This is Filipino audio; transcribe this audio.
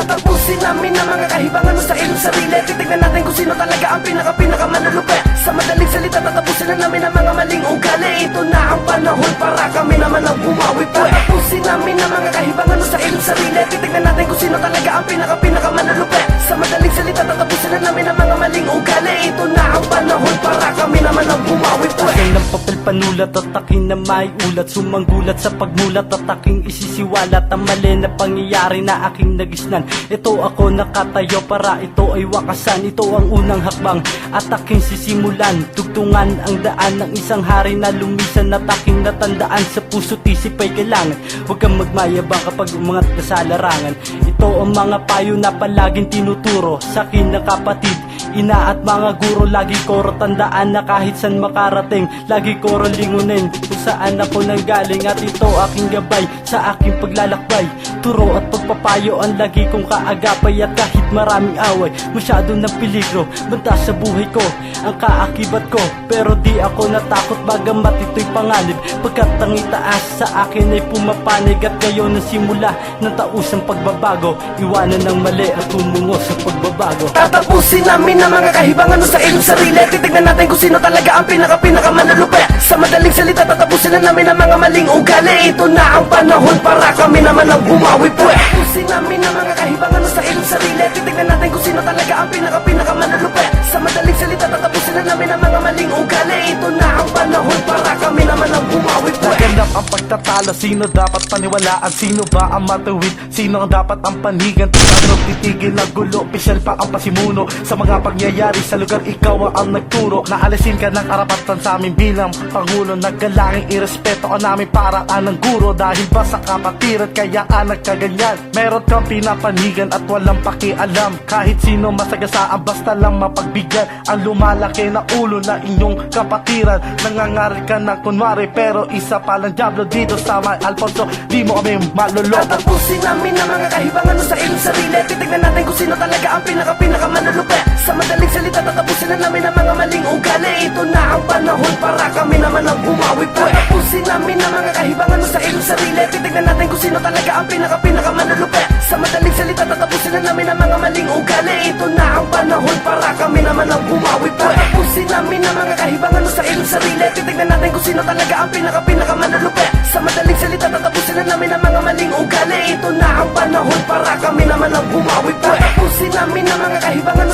Tatapusin namin ang mga kahibangan mo sa iyong sarili. Titignan natin kung sino talaga ang pinaka pinaka manlulupet Sa madaling salita tatapusin na namin ang mga maling ugali. Ito na ang panahon para kami naman panulat at aking na may ulat. Sumanggulat sa pagmulat at aking isisiwalat. Ang mali na pangyayari na aking nagisnan. Ito ako nakatayo para ito ay wakasan. Ito ang unang hakbang at aking sisimulan. Tugtungan ang daan ng isang hari na lumisan At aking natandaan sa puso tisip ay kailangan. Huwag kang magmayabang kapag umangat ka sa larangan. Ito ang mga payo na palaging tinuturo Sa akin na kapatid Ina at mga guro lagi ko tandaan na kahit san makarating Lagi ko ro lingunin kung saan ako nanggaling At ito aking gabay sa aking paglalakbay. Turo at pagpapayo ang lagi kong kaagapay At kahit maraming away masyado ng peligro Banta sa buhay ko ang kaakibat ko. Pero di ako natakot bagamat ito'y panganib Pagkat ang sa akin ay pumapanig At ngayon ang simula ng tausang pagbabago. Iwanan ng mali at tumungo sa pagbabago. Tatapusin namin ang mga kahibangan mo sa iyong sarili. Titignan natin kung sino talaga ang pinaka pinaka manlulupet Sa madaling salita tatapusin na namin ang mga maling ugali. Ito na ang panahon para kami naman ang bumawi po Tatapusin namin ang mga kahibangan mo sa iyong sarili Titignan natin kung sino talaga ang pinaka Pagtatalo Sino dapat paniwalaan? Sino ba ang matuwid? Sino ang dapat ang panigan? Ano titigil ang gulo? Opisyal pa ang pasimuno Sa mga pangyayari sa lugar? Ikaw ang nagturo. Naalisin ka ng karapatan sa amin bilang Pangulo. Naggalangin irespeto ka namin para anang guro. Dahil ba sa kapatiran kaya ang nagkaganyan? Meron kang pinapanigan at walang pakialam. Kahit sino masagasaan basta lang mapagbigyan. Ang lumalaki na ulo na inyong kapatiran. Nangangaral ka ng kunwari pero isa palang diablo dito sa may Alfonso Di mo kami maluloko. Tatapusin namin ang mga kahibangan mo sa iyong sarili. Titignan natin kung sino talaga ang pinaka pinaka manlulupet Sa madaling salita tatapusin na namin ang mga maling ugali. Ito na ang panahon para kami naman ang bumawi po. Tatapusin namin ang mga kahibangan mo sa iyong sarili. Titignan natin kung sino talaga ang pinaka pinaka manlulupet Sa madaling salita tatapusin na namin ang mga maling ugali. Ito na ang panahon para kami naman ang bumawi po. Tatapusin namin ang mga kahibangan mo sa iyong sarili. Titignan natin kung sino talaga ang pinaka pinaka manlulupet Sa madaling salita tatapusin na namin ang mga maling ugali. Ito na ang panahon para kami naman ang bumawi. Tatapusin namin ang mga kahibangan